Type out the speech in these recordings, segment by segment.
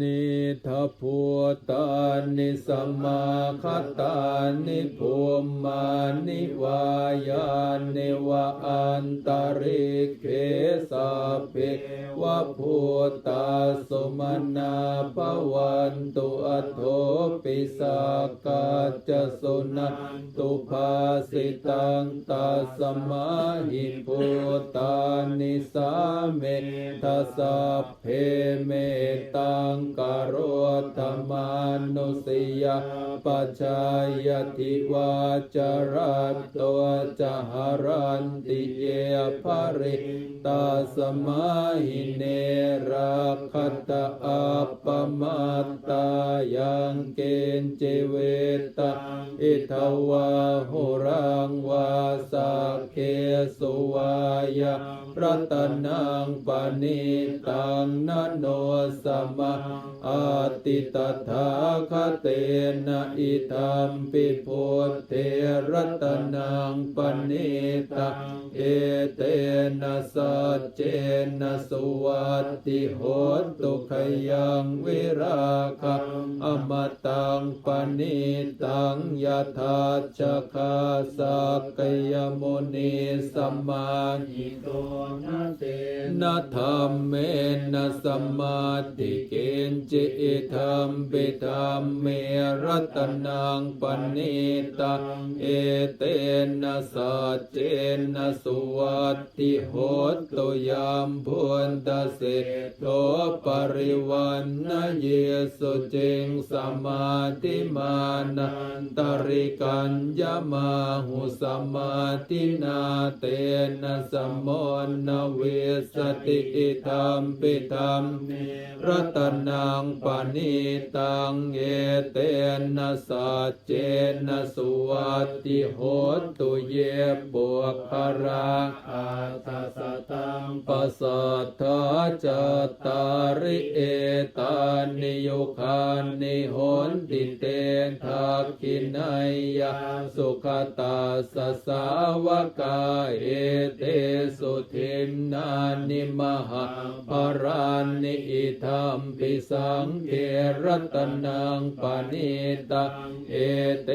นิทพุตานิสมมาคตานิภูมานิวายานิวะอันตริ วะพุตาสุมนาภวันตุอัโถปิสากาจสุนันตุภาสิตังตัสมาหิพุตานิสาเมทัสสะเพเมตังกโรธรรมานุสยาปัจายติวาจารัตตัวจหารันติเยภริตาสมาหิเนรักขตาอัปปมาตตายังเกณฑ์เจเวตาอิทวาหุรังวาสเกสุวายา รัตนังปณิตังนโนสมะอาติตถาคเตนะอิธัมปิพุทเทรัตนังปณิตังเอเตนะสัจเจนะสุวัตติโหตุขยังวิราคะอมตังปณิตังยถาชคาสักยมุนีสัมมาหิโตนาเตนธรรมเมนะสัมมาติเกณจิธรรมปิธรรมเมรัตนังปณิตังเอเตนะสัจเจนะสุวัตติโหตุยามพุนตเสโตปริวันนะเยสุเจงสมาธิมานันตริกัญญมาหุสมาธินาเตนะสมโมนเวสติอิธรรมปิธรรมรัตนังปณิตังเอเตนะสัจเจนะสุวัติโหตุเยปุคาราอาตาสตังปัสสัทธาจตาริเอตานิโยคานิโหนติเตทักขินายยาสุขตาสสาวกาเอเต สุทินนานิมหาปารานิอิธัมปิสังเกรัตนังปณิตังเอเต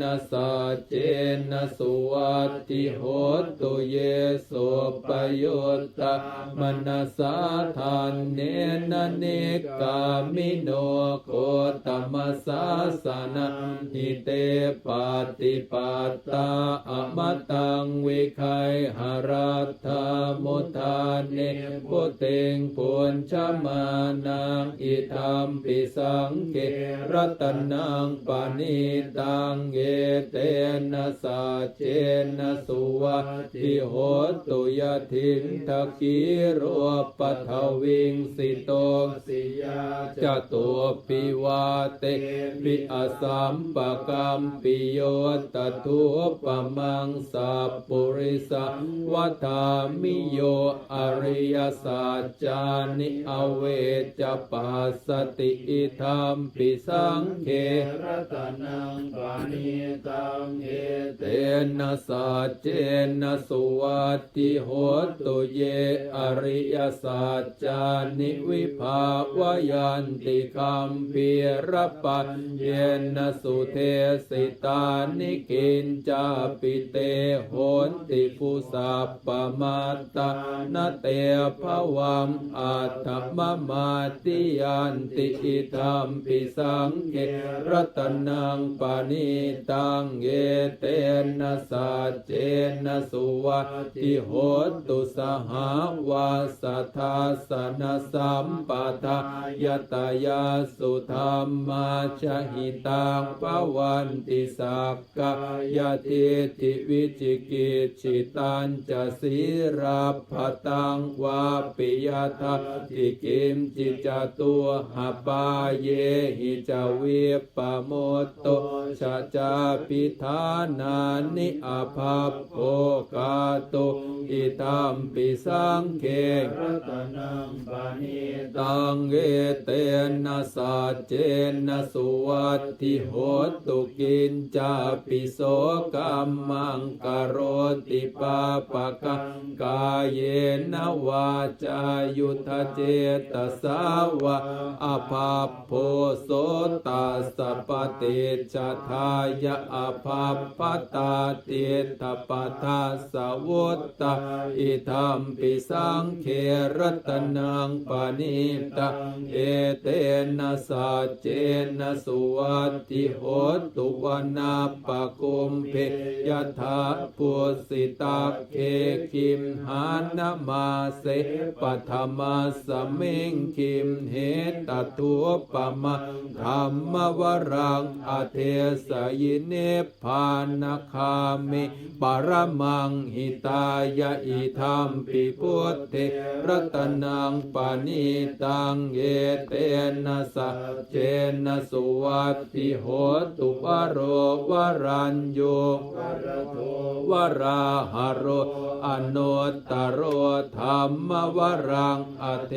นะสัจเจนะสุวัติโหตุเยสุปโยตตมนัสาทานเนนะเนกามิโนโคตมัสสาสนะหิเตปาติปัตตาอมตังวิคัยหรัตามุทานเนพุเตงปุญชมานังอิธัมปิสังเกรัตนังปานิตังเอเตนะสัจเจนะสุวัติโหตุยทินทกีโรปทวิงสิโตสิยาจตุปิวาเตปิอสัมปะกัมปิโยตทุปมังสัพปุริสวัฏามิโยอริยสัจจานิอเวจปัสสติอิธรรมปิสังเครัตนังปานิตังเอเตนะสัจเจนะสุวัติโหตุเยอริยสัจจานิวิภาวยันติคัมปีรปัญเยนะสุเทสิตานิกินจาปิเตโหติภูสัพปมมาตตานเตภวัมอัตถมมาติยันติอิธรรมปิสังเกรัตนังปานิตังเยเตนะสัจเจนะสุวัติโหตุสหาวาสัทาสนสัมปทายตายาสุธรรมาชหิตังปวันติสักกายติติวิจิกิจฉิตันจะสีราภตังวาปิยทัติกิมจิจตัวหาปาเยหิจาวิปโมตโตชะจาปิธานานิอาภาพโภกาโตอิตัมปิสังเครัตนังปานิตังเอเตนะสัจเจนะสุวัตติโหตุกินจาปิโสกัมมังกโรติปาปะกังกายเยนวาจายุทธเจตสาวะอภาพโพโสตัสสะปฏิจทายะอภาพปตาเตตปทาสวุตตาอิทัมปิสังเครตนังปณิตังเอเตนะสัจเจนะสุวัติโหตุวนาปะกุมเพยถาปุสิตาเคคิมหานามาเสปัทมาสมิงคิมเหตตุปมะธรรมวรังอเทสยิเนพานาคามิปรมังหิตายะอิธรรมปิพุทเทรัตนังปณิตังเอเตนะสะเจนะสุวัตติโหตุวโรวรัญโยวรโทวราหโรอนุตตโรธรรมวรังอเท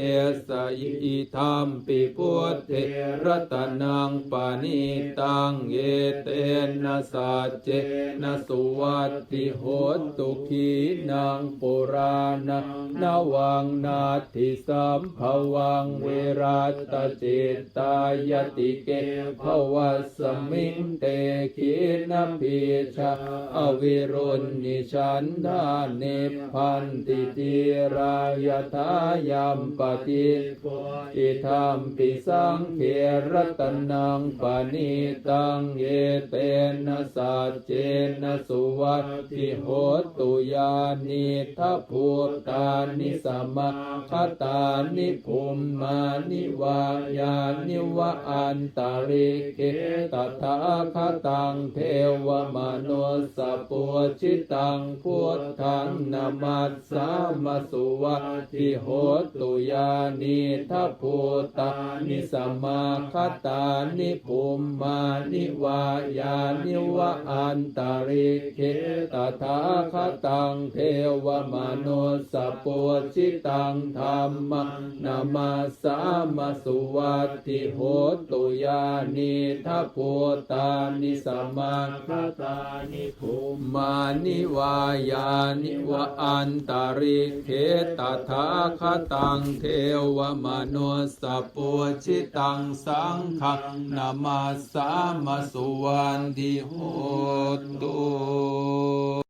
สอิธรรมปิพุทเทรัตนังปณิตังเอเตนะสัจเจนะสุวัตติโหตุขีนังปุราณะนวังนาทิสัมภวังเวราตจิตตายติเกภวสมิงเตขีนพีชาอวิรุณนิชันดานิพพันติจิรายทายัมปติโพอิทัมปิสังเขรตนังปณิตังเยเตนะสัจเจนะสุวัติโหตุยานิทัพพุตานิสัมมาคตานิภูมมานิวายานิวะอันตาริเกตถาคตังเทวมนุสสปุชิตังพุทธังนามสสามาสุวัตติโหตุยานิทัพพุตานิสัมมาคตานิภูมานิวายานิวะอันตาริเกตถาคตังเทวมนุสปุชิตังธรรมนามาสามาสุวัติโหตุยานิทัพพุตานิสัมมาคตานิภูมิมานิวายานิวะอัันตาริเคตถาคตังเทวมนุสสปุชิตังสังฆนามาสามาสุวันติโหตุ